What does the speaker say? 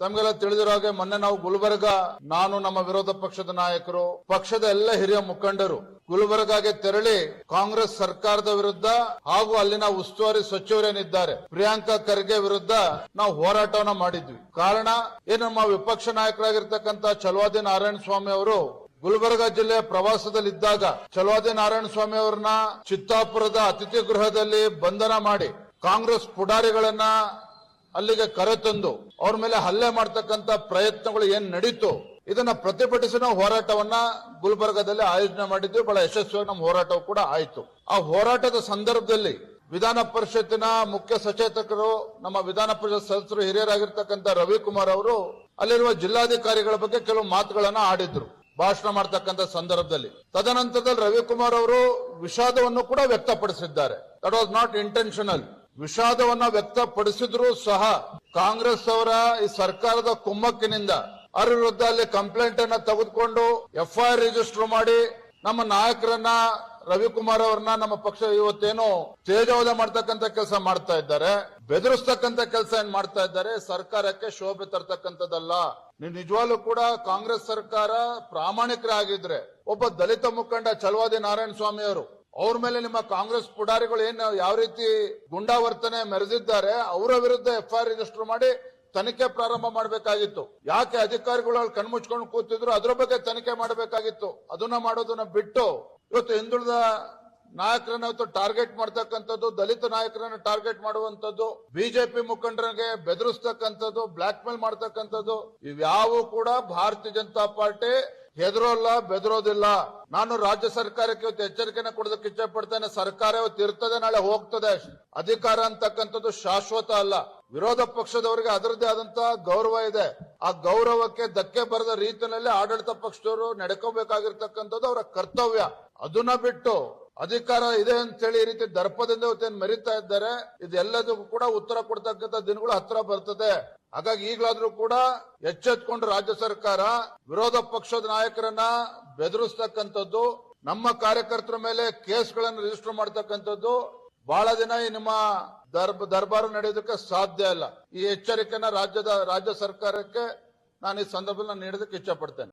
ತಮಗೆಲ್ಲ ತಿಳಿದಿರೋ ಹಾಗೆ ಮೊನ್ನೆ ನಾವು ಗುಲ್ಬರ್ಗ, ನಾನು ನಮ್ಮ ವಿರೋಧ ಪಕ್ಷದ ನಾಯಕರು, ಪಕ್ಷದ ಎಲ್ಲ ಹಿರಿಯ ಮುಖಂಡರು ಗುಲ್ಬರ್ಗಾಗೆ ತೆರಳಿ ಕಾಂಗ್ರೆಸ್ ಸರ್ಕಾರದ ವಿರುದ್ಧ ಹಾಗೂ ಅಲ್ಲಿನ ಉಸ್ತುವಾರಿ ಸಚಿವರೇನಿದ್ದಾರೆ, ಪ್ರಿಯಾಂಕಾ ಖರ್ಗೆ ವಿರುದ್ಧ ನಾವು ಹೋರಾಟವನ್ನ ಮಾಡಿದ್ವಿ. ಕಾರಣ, ಏನು ನಮ್ಮ ವಿಪಕ್ಷ ನಾಯಕರಾಗಿರ್ತಕ್ಕಂಥ ಚಲವಾದಿ ನಾರಾಯಣ ಸ್ವಾಮಿ ಅವರು ಗುಲ್ಬರ್ಗ ಜಿಲ್ಲೆಯ ಪ್ರವಾಸದಲ್ಲಿದ್ದಾಗ ಚಲವಾದಿ ನಾರಾಯಣ ಸ್ವಾಮಿ ಅವರನ್ನ ಚಿತ್ತಾಪುರದ ಅತಿಥಿ ಗೃಹದಲ್ಲಿ ಬಂಧನ ಮಾಡಿ ಕಾಂಗ್ರೆಸ್ ಪುಡಾರಿಗಳನ್ನ ಅಲ್ಲಿಗೆ ಕರೆತಂದು ಅವ್ರ ಮೇಲೆ ಹಲ್ಲೆ ಮಾಡ್ತಕ್ಕಂತ ಪ್ರಯತ್ನಗಳು ಏನ್ ನಡೀತು ಇದನ್ನ ಪ್ರತಿಭಟಿಸಿದ ಹೋರಾಟವನ್ನ ಗುಲ್ಬರ್ಗದಲ್ಲಿ ಆಯೋಜನೆ ಮಾಡಿದ್ವಿ ಬಹಳ ಯಶಸ್ವಿಯಾಗಿ ನಮ್ಮ ಹೋರಾಟವು ಕೂಡ ಆಯಿತು. ಆ ಹೋರಾಟದ ಸಂದರ್ಭದಲ್ಲಿ ವಿಧಾನ ಪರಿಷತ್ತಿನ ಮುಖ್ಯ ಸಚೇತಕರು, ನಮ್ಮ ವಿಧಾನ ಪರಿಷತ್ ಸದಸ್ಯರು, ಹಿರಿಯರಾಗಿರ್ತಕ್ಕಂಥ ರವಿಕುಮಾರ್ ಅವರು ಅಲ್ಲಿರುವ ಜಿಲ್ಲಾಧಿಕಾರಿಗಳ ಬಗ್ಗೆ ಕೆಲವು ಮಾತುಗಳನ್ನ ಆಡಿದ್ರು, ಭಾಷಣ ಮಾಡ್ತಕ್ಕಂಥ ಸಂದರ್ಭದಲ್ಲಿ. ತದನಂತರದಲ್ಲಿ ರವಿಕುಮಾರ್ ಅವರು ವಿಷಾದವನ್ನು ಕೂಡ ವ್ಯಕ್ತಪಡಿಸಿದ್ದಾರೆ. ದಟ್ ವಾಸ್ ನಾಟ್ ಇಂಟೆನ್ಷನಲ್ ವಿಷಾದವನ್ನ ವ್ಯಕ್ತಪಡಿಸಿದ್ರು ಸಹ ಕಾಂಗ್ರೆಸ್ ಅವರ ಈ ಸರ್ಕಾರದ ಕುಮ್ಮಕ್ಕಿನಿಂದ ಅವರ ವಿರುದ್ಧ ಅಲ್ಲಿ ಕಂಪ್ಲೇಂಟ್ ಅನ್ನ ತೆಗೆದುಕೊಂಡು ಎಫ್ಐಆರ್ ರಿಜಿಸ್ಟರ್ ಮಾಡಿ ನಮ್ಮ ನಾಯಕರನ್ನ ರವಿಕುಮಾರ್ ಅವರನ್ನ ನಮ್ಮ ಪಕ್ಷ ಇವತ್ತೇನು ತೇಜವಾದ ಮಾಡ್ತಕ್ಕಂತ ಕೆಲಸ ಮಾಡ್ತಾ ಇದ್ದಾರೆ ಬೆದರಿಸ್ತಕ್ಕಂತ ಕೆಲಸ ಏನ್ ಮಾಡ್ತಾ ಇದ್ದಾರೆ, ಸರ್ಕಾರಕ್ಕೆ ಶೋಭೆ ತರ್ತಕ್ಕಂಥದ್ದಲ್ಲ. ನೀವು ನಿಜವಾಗ್ಲೂ ಕೂಡ ಕಾಂಗ್ರೆಸ್ ಸರ್ಕಾರ ಪ್ರಾಮಾಣಿಕರಾಗಿದ್ರೆ ಒಬ್ಬ ದಲಿತ ಮುಖಂಡ ಚಲವಾದಿ ನಾರಾಯಣ ಸ್ವಾಮಿ ಅವರು ಅವ್ರ ಮೇಲೆ ನಿಮ್ಮ ಕಾಂಗ್ರೆಸ್ ಪುಡಾರಿಗಳು ಏನು ಯಾವ ರೀತಿ ಗುಂಡಾವರ್ತನೆ ಮೆರೆದಿದ್ದಾರೆ, ಅವರ ವಿರುದ್ಧ ಎಫ್ಐಆರ್ ರಿಜಿಸ್ಟರ್ ಮಾಡಿ ತನಿಖೆ ಪ್ರಾರಂಭ ಮಾಡಬೇಕಾಗಿತ್ತು. ಯಾಕೆ ಅಧಿಕಾರಿಗಳು ಅಲ್ಲಿ ಕಣ್ಮುಚ್ಕೊಂಡು ಕೂತಿದ್ರು, ಅದ್ರ ಬಗ್ಗೆ ತನಿಖೆ ಮಾಡಬೇಕಾಗಿತ್ತು. ಅದನ್ನ ಮಾಡೋದನ್ನ ಬಿಟ್ಟು ಇವತ್ತು ಹಿಂದುಳಿದ ನಾಯಕರನ್ನ ಇವತ್ತು ಟಾರ್ಗೆಟ್ ಮಾಡ್ತಕ್ಕಂಥದ್ದು, ದಲಿತ ನಾಯಕರನ್ನ ಟಾರ್ಗೆಟ್ ಮಾಡುವಂತದ್ದು ಬಿಜೆಪಿ ಮುಖಂಡರಿಗೆ ಬೆದರಿಸ್ತಕ್ಕಂಥದ್ದು ಬ್ಲಾಕ್ ಮೇಲ್ ಮಾಡ್ತಕ್ಕಂಥದ್ದು, ಇವ್ಯಾವು ಕೂಡ ಭಾರತೀಯ ಜನತಾ ಪಾರ್ಟಿ ಹೆದರೋಲ್ಲ, ಬೆದರೋದಿಲ್ಲ. ನಾನು ರಾಜ್ಯ ಸರ್ಕಾರಕ್ಕೆ ಇವತ್ತು ಎಚ್ಚರಿಕೆನ ಕೊಡೋದಕ್ಕೆ ಇಚ್ಛೆ ಪಡ್ತೇನೆ ಸರ್ಕಾರ ಇವತ್ತು ಇರ್ತದೆ, ನಾಳೆ ಹೋಗ್ತದೆ. ಅಧಿಕಾರ ಅಂತಕ್ಕಂಥದ್ದು ಶಾಶ್ವತ ಅಲ್ಲ. ವಿರೋಧ ಪಕ್ಷದವರಿಗೆ ಅದರದ್ದೇ ಆದಂತಹ ಗೌರವ ಇದೆ. ಆ ಗೌರವಕ್ಕೆ ಧಕ್ಕೆ ಬರದ ರೀತಿಯಲ್ಲಿ ಆಡಳಿತ ಪಕ್ಷದವರು ನಡ್ಕೋಬೇಕಾಗಿರ್ತಕ್ಕಂಥದ್ದು ಅವರ ಕರ್ತವ್ಯ. ಅದನ್ನ ಬಿಟ್ಟು ಅಧಿಕಾರ ಇದೆ ಅಂತೇಳಿ ಈ ರೀತಿ ದರ್ಪದಿಂದ ಮೆರಿತಾ ಇದ್ದಾರೆ, ಇದೆಲ್ಲದಕ್ಕೂ ಕೂಡ ಉತ್ತರ ಕೊಡ್ತಕ್ಕಂಥ ದಿನಗಳು ಹತ್ರ ಬರ್ತದೆ. ಹಾಗಾಗಿ ಈಗಲಾದ್ರೂ ಕೂಡ ಎಚ್ಚೆತ್ಕೊಂಡು ರಾಜ್ಯ ಸರ್ಕಾರ ವಿರೋಧ ಪಕ್ಷದ ನಾಯಕರನ್ನ ಬೆದರಿಸ್ತಕ್ಕಂಥದ್ದು, ನಮ್ಮ ಕಾರ್ಯಕರ್ತರ ಮೇಲೆ ಕೇಸ್ಗಳನ್ನು ರಿಜಿಸ್ಟರ್ ಮಾಡ್ತಕ್ಕಂಥದ್ದು ಬಹಳ ದಿನ ಈ ನಿಮ್ಮ ದರ್ಬ, ದರ್ಬಾರು ನಡೆಯೋದಕ್ಕೆ ಸಾಧ್ಯ ಇಲ್ಲ. ಈ ಎಚ್ಚರಿಕೆನ ರಾಜ್ಯದ, ರಾಜ್ಯ ಸರ್ಕಾರಕ್ಕೆ ನಾನು ಈ ಸಂದರ್ಭದಲ್ಲಿ ನೀಡೋದಕ್ಕೆ ಇಚ್ಛೆ ಪಡ್ತೇನೆ